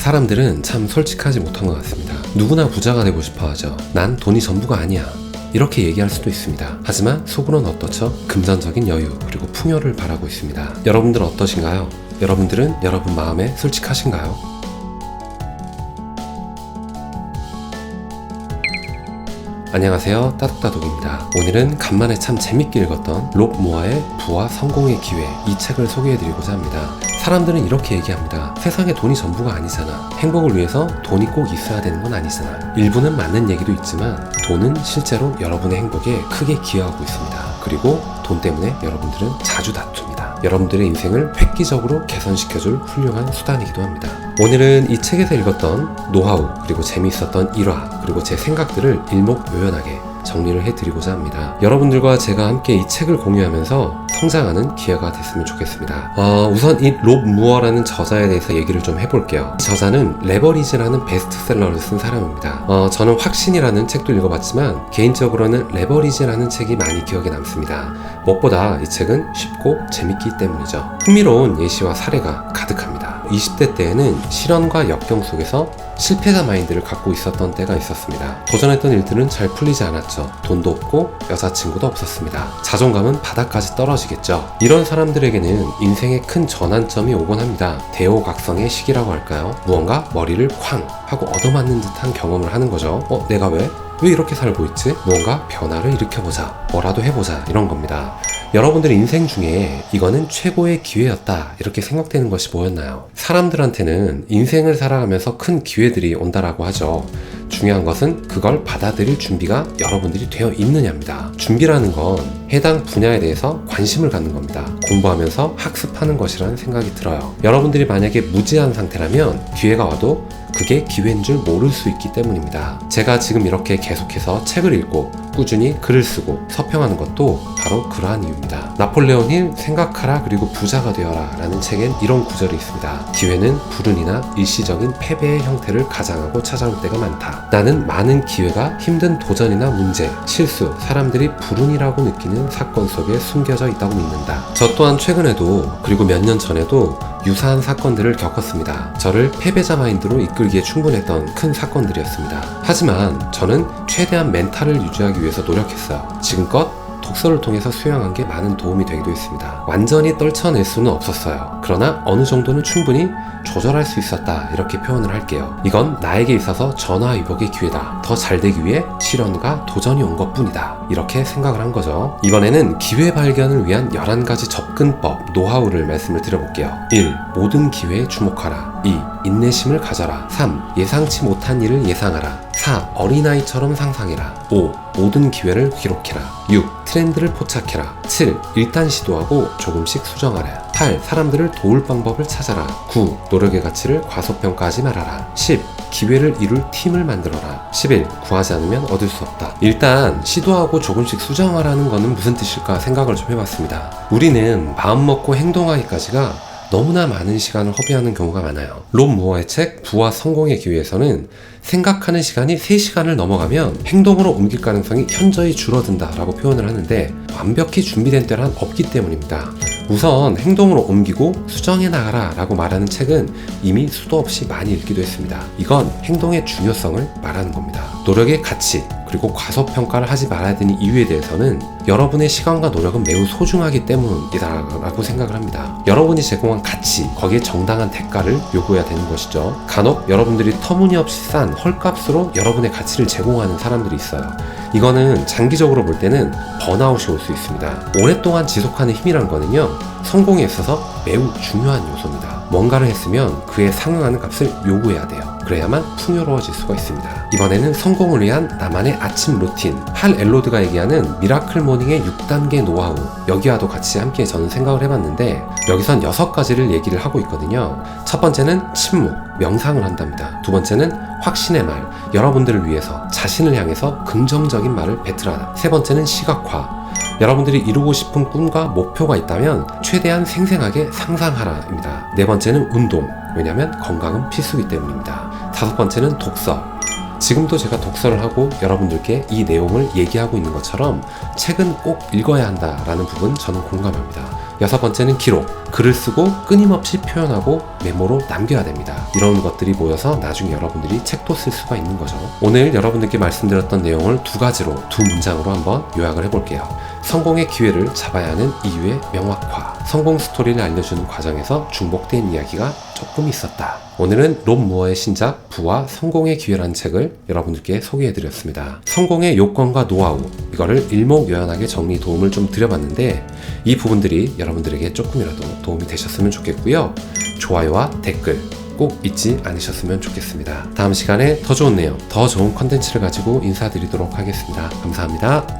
사람들은 참 솔직하지 못한 것 같습니다. 누구나 부자가 되고 싶어 하죠. 난 돈이 전부가 아니야. 이렇게 얘기할 수도 있습니다. 하지만 속으로는 어떻죠? 금전적인 여유 그리고 풍요를 바라고 있습니다. 여러분들 어떠신가요? 여러분들은 여러분 마음에 솔직하신가요? 안녕하세요. 따독따독입니다. 오늘은 간만에 참 재밌게 읽었던 롭 모아의 부와 성공의 기회 이 책을 소개해드리고자 합니다. 사람들은 이렇게 얘기합니다. 세상에 돈이 전부가 아니잖아. 행복을 위해서 돈이 꼭 있어야 되는 건 아니잖아. 일부는 맞는 얘기도 있지만 돈은 실제로 여러분의 행복에 크게 기여하고 있습니다. 그리고 돈 때문에 여러분들은 자주 다툽니다. 여러분들의 인생을 획기적으로 개선시켜줄 훌륭한 수단이기도 합니다. 오늘은 이 책에서 읽었던 노하우, 그리고 재미있었던 일화, 그리고 제 생각들을 일목요연하게 정리를 해드리고자 합니다. 여러분들과 제가 함께 이 책을 공유하면서 성장하는 기회가 됐으면 좋겠습니다. 어, 우선 이 롭 무어라는 저자에 대해서 얘기를 좀 해볼게요. 이 저자는 레버리지라는 베스트셀러를 쓴 사람입니다. 어, 저는 확신이라는 책도 읽어봤지만 개인적으로는 레버리지라는 책이 많이 기억에 남습니다. 무엇보다 이 책은 쉽고 재밌기 때문이죠. 흥미로운 예시와 사례가 가득합니다. 20대 때에는 실현과 역경 속에서 실패자 마인드를 갖고 있었던 때가 있었습니다. 도전했던 일들은 잘 풀리지 않았죠. 돈도 없고 여자친구도 없었습니다. 자존감은 바닥까지 떨어지겠죠. 이런 사람들에게는 인생의 큰 전환점이 오곤 합니다. 대호각성의 시기라고 할까요? 무언가 머리를 쾅 하고 얻어맞는 듯한 경험을 하는 거죠. 어, 내가 왜? 왜 이렇게 살고 있지? 무언가 변화를 일으켜보자. 뭐라도 해보자. 이런 겁니다. 여러분들의 인생 중에 이거는 최고의 기회였다. 이렇게 생각되는 것이 뭐였나요? 사람들한테는 인생을 살아가면서 큰 기회들이 온다라고 하죠. 중요한 것은 그걸 받아들일 준비가 여러분들이 되어 있느냐입니다. 준비라는 건 해당 분야에 대해서 관심을 갖는 겁니다. 공부하면서 학습하는 것이라는 생각이 들어요. 여러분들이 만약에 무지한 상태라면 기회가 와도 그게 기회인 줄 모를 수 있기 때문입니다. 제가 지금 이렇게 계속해서 책을 읽고 꾸준히 글을 쓰고 서평하는 것도 바로 그러한 이유입니다. 나폴레온 힐 생각하라 그리고 부자가 되어라 라는 책엔 이런 구절이 있습니다. 기회는 불운이나 일시적인 패배의 형태를 가장하고 찾아올 때가 많다. 나는 많은 기회가 힘든 도전이나 문제, 실수, 사람들이 불운이라고 느끼는 사건 속에 숨겨져 있다고 믿는다. 저 또한 최근에도 그리고 몇 년 전에도 유사한 사건들을 겪었습니다. 저를 패배자 마인드로 이끌기에 충분했던 큰 사건들이었습니다. 하지만 저는 최대한 멘탈을 유지하기 위해서 노력했어요. 지금껏 독서를 통해서 수양한 게 많은 도움이 되기도 했습니다. 완전히 떨쳐낼 수는 없었어요. 그러나 어느 정도는 충분히 조절할 수 있었다. 이렇게 표현을 할게요. 이건 나에게 있어서 전화위복의 기회다. 더 잘 되기 위해 실현과 도전이 온 것 뿐이다. 이렇게 생각을 한 거죠. 이번에는 기회 발견을 위한 11가지 접근법, 노하우를 말씀을 드려볼게요. 1. 모든 기회에 주목하라. 2. 인내심을 가져라. 3. 예상치 못한 일을 예상하라. 4. 어린아이처럼 상상해라. 5. 모든 기회를 기록해라. 6. 트렌드를 포착해라. 7. 일단 시도하고 조금씩 수정하라. 8. 사람들을 도울 방법을 찾아라. 9. 노력의 가치를 과소평가하지 말아라. 10. 기회를 이룰 팀을 만들어라. 11. 구하지 않으면 얻을 수 없다. 일단 시도하고 조금씩 수정하라는 것은 무슨 뜻일까 생각을 좀 해봤습니다. 우리는 마음 먹고 행동하기까지가 너무나 많은 시간을 허비하는 경우가 많아요. 롬 무어의 책 부와 성공의 기회에서는 생각하는 시간이 3시간을 넘어가면 행동으로 옮길 가능성이 현저히 줄어든다라고 표현을 하는데 완벽히 준비된 때란 없기 때문입니다. 우선 행동으로 옮기고 수정해 나가라 라고 말하는 책은 이미 수도 없이 많이 읽기도 했습니다. 이건 행동의 중요성을 말하는 겁니다. 노력의 가치, 그리고 과소평가를 하지 말아야 되는 이유에 대해서는 여러분의 시간과 노력은 매우 소중하기 때문이다라고 생각을 합니다. 여러분이 제공한 가치, 거기에 정당한 대가를 요구해야 되는 것이죠. 간혹 여러분들이 터무니없이 싼 헐값으로 여러분의 가치를 제공하는 사람들이 있어요. 이거는 장기적으로 볼 때는 번아웃이 올 수 있습니다. 오랫동안 지속하는 힘이란 거는요, 성공에 있어서 매우 중요한 요소입니다. 뭔가를 했으면 그에 상응하는 값을 요구해야 돼요. 그래야만 풍요로워질 수가 있습니다. 이번에는 성공을 위한 나만의 아침 루틴, 할 엘로드가 얘기하는 미라클 모닝의 6단계 노하우, 여기와도 같이 함께 저는 생각을 해봤는데, 여기선 6가지를 얘기를 하고 있거든요. 첫 번째는 침묵, 명상을 한답니다. 두 번째는 확신의 말, 여러분들을 위해서, 자신을 향해서 긍정적인 말을 뱉으라. 세 번째는 시각화, 여러분들이 이루고 싶은 꿈과 목표가 있다면 최대한 생생하게 상상하라입니다. 네 번째는 운동. 왜냐하면 건강은 필수기 때문입니다. 다섯 번째는 독서. 지금도 제가 독서를 하고 여러분들께 이 내용을 얘기하고 있는 것처럼 책은 꼭 읽어야 한다라는 부분 저는 공감합니다. 여섯 번째는 기록. 글을 쓰고 끊임없이 표현하고 메모로 남겨야 됩니다. 이런 것들이 모여서 나중에 여러분들이 책도 쓸 수가 있는 거죠. 오늘 여러분들께 말씀드렸던 내용을 두 가지로, 두 문장으로 한번 요약을 해볼게요. 성공의 기회를 잡아야 하는 이유의 명확화. 성공 스토리를 알려주는 과정에서 중복된 이야기가 조금 있었다. 오늘은 롬 무어의 신작 부와 성공의 기회라는 책을 여러분들께 소개해드렸습니다. 성공의 요건과 노하우 이거를 일목요연하게 정리 도움을 좀 드려봤는데 이 부분들이 여러분들에게 조금이라도 도움이 되셨으면 좋겠고요. 좋아요와 댓글 꼭 잊지 않으셨으면 좋겠습니다. 다음 시간에 더 좋은 내용, 더 좋은 컨텐츠를 가지고 인사드리도록 하겠습니다. 감사합니다.